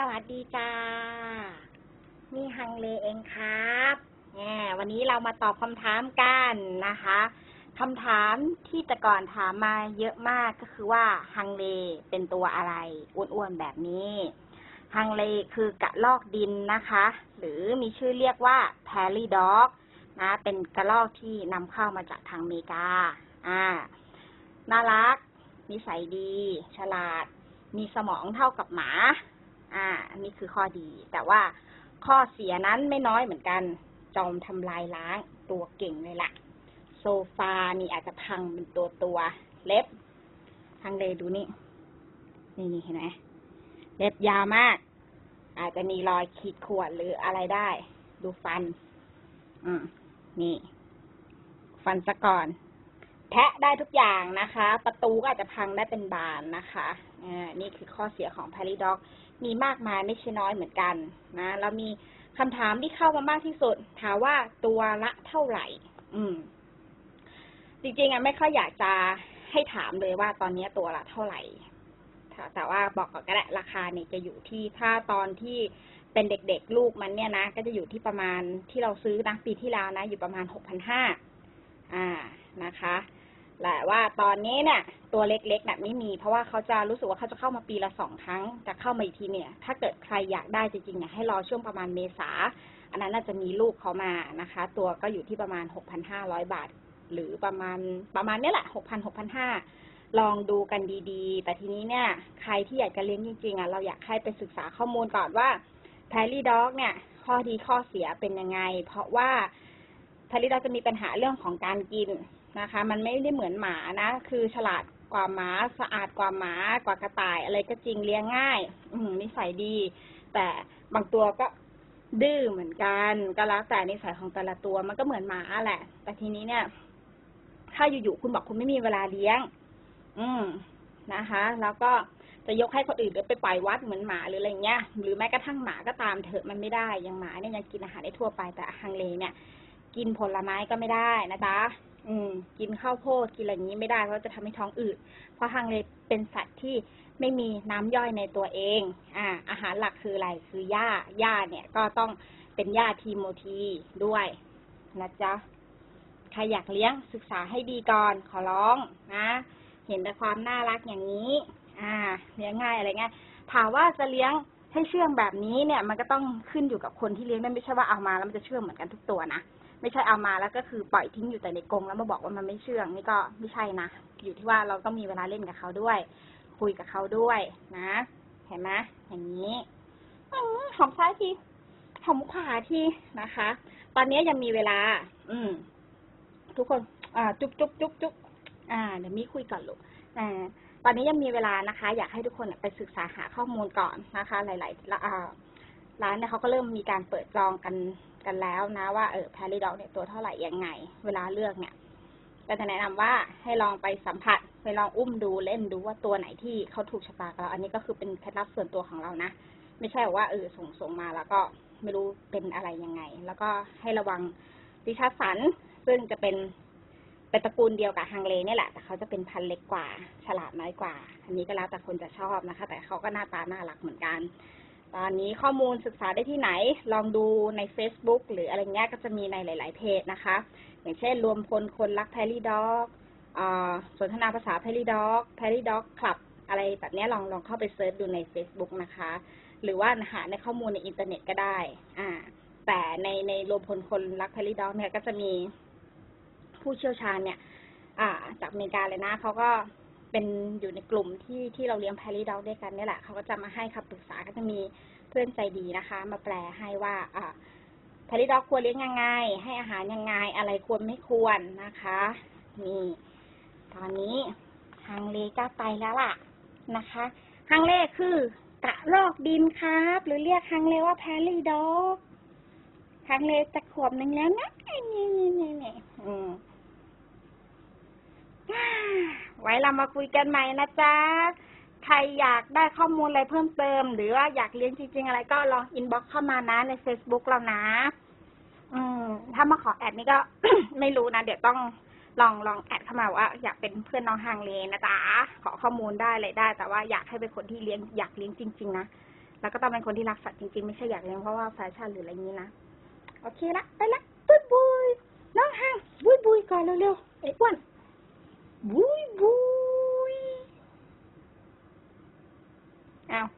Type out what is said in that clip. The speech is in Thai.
สวัสดีจ้า นี่ฮังเลเองครับแหมวันนี้เรามาตอบคำถามกันนะคะคำถามที่แต่ก่อนถามมาเยอะมากก็คือว่าฮังเลเป็นตัวอะไรอ้วนๆแบบนี้ฮังเลคือกระลอกดินนะคะ หรือมีชื่อเรียกว่าแพรี่ด็อกนะ เป็นกระลอกที่นำเข้ามาจากทางอเมริกา อ่า น่ารัก นิสัยดี ฉลาด มีสมองเท่ากับหมา อ่า อันนี้คือข้อดี แต่ว่าข้อเสียนั้นไม่น้อยเหมือนกัน จอมทำลายล้างตัวเก่งเลยล่ะ โซฟานี่อาจจะพังเป็นตัวตัวเล็บทางเลยดูนี่ นี่นี่เห็นไหมเล็บยาวมาก อาจจะมีรอยขีดข่วนหรืออะไรได้ ดูฟัน อืม นี่ ฟันซะก่อนแทะได้ทุกอย่างนะคะ ประตูก็อาจจะพังได้เป็นบานนะคะ นี่คือข้อเสียของ p a r i d o g มีมากมายไม่ใช่น้อยเหมือนกันนะแล้วมีคำถามที่เข้ามามากที่สุด ถามว่าตัวละเท่าไหร่ อืม จริงๆอะไม่ค่อยอยากจะให้ถามเลยว่าตอนนี้ตัวละเท่าไหร่แต่ว่าบอกก่อนก็ได้ราคาเนี่ยจะอยู่ที่ถ้าตอนที่เป็นเด็กๆลูกมันเนี่ยนะ ก็จะอยู่ที่ประมาณที่เราซื้อนะปีที่แล้วนะ อยู่ประมาณหกพันห้าอ่านะคะ แต่ว่าตอนนี้เนี่ยตัวเล็กๆเนี่ยไม่มี เพราะว่าเขาจะรู้สึกว่าเขาจะเข้ามาปีละสองครั้งจะเข้ามาอีกทีเนี่ย ถ้าเกิดใครอยากได้จริงๆเนี่ยให้รอช่วงประมาณเมษาอันนั้นน่าจะมีลูกเขามานะคะ ตัวก็อยู่ที่ประมาณหกพันห้าร้อยบาท หรือประมาณประมาณนี้แหละหกพันหกพันห้าลองดูกันดีๆ แต่ทีนี้เนี่ยใครที่อยากจะเลี้ยงจริงๆอะเราอยากให้ไปศึกษาข้อมูลก่อนว่าแพรี่ด็อกเนี่ย ข้อดีข้อเสียเป็นยังไง เพราะว่าแพรี่ด็อกจะมีปัญหาเรื่องของการกิน นะคะ มันไม่ได้เหมือนหมานะ คือฉลาดกว่าหมาสะอาดกว่าหมากว่ากระต่าย อะไรก็จริงเลี้ยงง่าย อืนิสัยดี แต่บางตัวก็ดื้อเหมือนกัน ก็แล้วแต่นิสัยของแต่ละตัวมันก็เหมือนหมาแหละ แต่ทีนี้เนี่ย ถ้าอยู่ๆคุณบอกคุณไม่มีเวลาเลี้ยง อืมนะคะ แล้วก็จะยกให้คนอื่นหรือไปปล่อยวัดเหมือนหมาหรืออะไรเงี้ย หรือแม้กระทั่งหมาก็ตามเถอะมันไม่ได้อย่างหมาเนี่ยยังกินอาหารได้ทั่วไปแต่ฮังเลเนี่ย กินผลไม้ก็ไม่ได้นะจ๊ะ อืม กินข้าวโพดกินอะไรอย่างนี้ไม่ได้เพราะจะทำให้ท้องอืด เพราะฮังเลเป็นสัตว์ที่ไม่มีน้ำย่อยในตัวเอง อ่า อาหารหลักคืออะไร คือหญ้า หญ้าเนี่ย ก็ต้องเป็นหญ้าทีโมทีด้วยนะจ๊ะ ใครอยากเลี้ยงศึกษาให้ดีก่อน ขอร้องนะ เห็นแต่ความน่ารักอย่างนี้ อ่า เลี้ยงง่ายอะไรเงี้ยถามว่าจะเลี้ยงให้เชื่องแบบนี้เนี่ย มันก็ต้องขึ้นอยู่กับคนที่เลี้ยงไม่ใช่ว่าเอามาแล้วมันจะเชื่องเหมือนกันทุกตัวนะ ไม่ใช่เอามาแล้วก็คือปล่อยทิ้งอยู่แต่ในกรงแล้วมาบอกว่ามันไม่เชื่องนี่ก็ไม่ใช่นะ อยู่ที่ว่าเราต้องมีเวลาเล่นกับเขาด้วย คุยกับเขาด้วยนะ เห็นไหมอย่างนี้หอมซ้ายทีหอมขวาทีนะคะ ตอนนี้ยังมีเวลา อืม ทุกคน อ่า จุ๊บจุ๊บจุ๊บจุ๊บอ่า เดี๋ยวมีคุยก่อนลูกอ่าตอนนี้ยังมีเวลานะคะ อยากให้ทุกคนไปศึกษาหาข้อมูลก่อนนะคะ หลาย ๆ ร้านเนี่ยเขาก็เริ่มมีการเปิดจองกันกันแล้วนะว่าเออแพริดอกเนี่ยตัวเท่าไหร่ยังไง เวลาเลือกเนี่ยก็จะแนะนำว่าให้ลองไปสัมผัสไปลองอุ้มดูเล่นดูว่าตัวไหนที่เขาถูกชะตากับเรา อันนี้ก็คือเป็นเคล็ดลับส่วนตัวของเรานะ ไม่ใช่ว่าเออส่งส่งมาแล้วก็ไม่รู้เป็นอะไรยังไง แล้วก็ให้ระวังดิชาสัน ซึ่งจะเป็นเป็นตระกูลเดียวกับฮังเลเนี่ยแหละแต่เขาจะเป็นพันเล็กกว่า ฉลาดน้อยกว่า อันนี้ก็แล้วแต่คนจะชอบนะคะ แต่เขาก็หน้าตาน่ารักเหมือนกัน ตอนนี้ข้อมูลศึกษาได้ที่ไหน ลองดูใน Facebook หรืออะไรเงี้ยก็จะมีในหลาย ๆ เพจนะคะ อย่างเช่น รวมพลคนรักแพรี่ด็อกสนทนาภาษาแพรี่ด็อกแพรี่ด็อกคลับอะไรแบบนี้ลองลองเข้าไปเซิร์ชดูใน Facebook นะคะ หรือว่าหาในข้อมูลในอินเทอร์เน็ตก็ได้อ่าแต่ในในรวมพลคนรักแพรี่ด็อกเนี่ยก็จะมีผู้เชี่ยวชาญเนี่ย อ่าจากอเมริกาเลยนะเขาก็ เป็นอยู่ในกลุ่มที่ที่เราเลี้ยงแพรี่ด็อกด้วยกันนี่แหละเขาก็จะมาให้คำปรึกษาก็จะมีเพื่อนใจดีนะคะ มาแปลให้ว่าอ่าแพรี่ด็อกควรเลี้ยงยังไง ให้อาหารยังไง อะไรควรไม่ควรนะคะนี่ตอนนี้ฮังเลก็ไปแล้วล่ะนะคะฮังเลคือกระรอกดินครับ หรือเรียกฮังเลว่าแพรี่ด็อกฮังเลจะขวบหนึ่งแล้วนะนี่นี่นี่นี่ เรามาคุยกันใหม่นะจ๊ะ ใครอยากได้ข้อมูลอะไรเพิ่มเติม หรือว่าอยากเรียนจริง ๆ อะไรก็ลองอินบ็อกซ์เข้ามานะใน Facebook เรานะ อืม ถ้ามาขอแอดนี่ก็ ไม่รู้นะ เดี๋ยวต้องลองลองแอดเข้ามาว่า อยากเป็นเพื่อนน้องฮังเลนะจ๊ะ ขอข้อมูลได้เลยได้ แต่ว่าอยากให้เป็นคนที่เลี้ยงอยากเลี้ยงจริง ๆ นะ แล้วก็ต้องเป็นคนที่รักสัตว์จริงๆ ไม่ใช่อยากเลี้ยงเพราะว่าแฟชั่นหรืออะไรนี้นะ โอเคละ ไปละ บุยบุยน้องห่างบุยบุยก่อนเร็วๆไอ้อ้วน Woo woo. Ow.